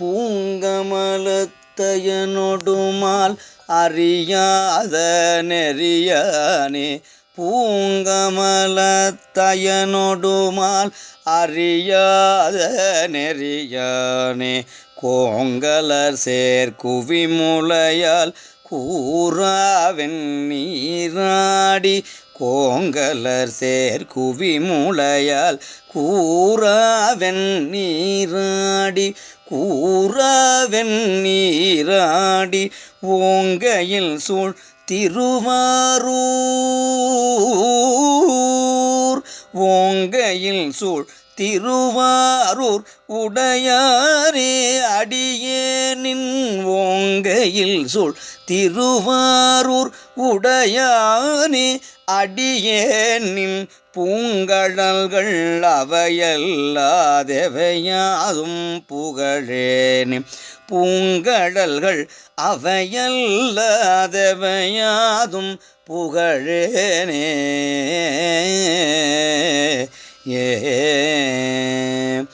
பூங்கமலத்தையனொடுமால் அறியாத நெறியானே. பூங்கமலத்தையனொடுமால் அறியாத நெறியானே. கோங்கலர் சேர் குவிமுலையால் கூறாவென் நீராடி கோங்கலர் சேர் குவிமுலையால் கூறாவென் நீராடி கூறாவென் நீராடி ஓங்கையில் சூழ் திருவாரூர் ஓங்கையில் சூழ் திருவாரூர் உடையாரே அடியேனின் ஓங்கையில் சொல் திருவாரூர் உடையானே அடியேனின் பூங்கடல்கள் அவையல்லாதவையாதும் புகழேனே. பூங்கடல்கள் அவையல்லாதவையாதும் புகழேனே. Eh...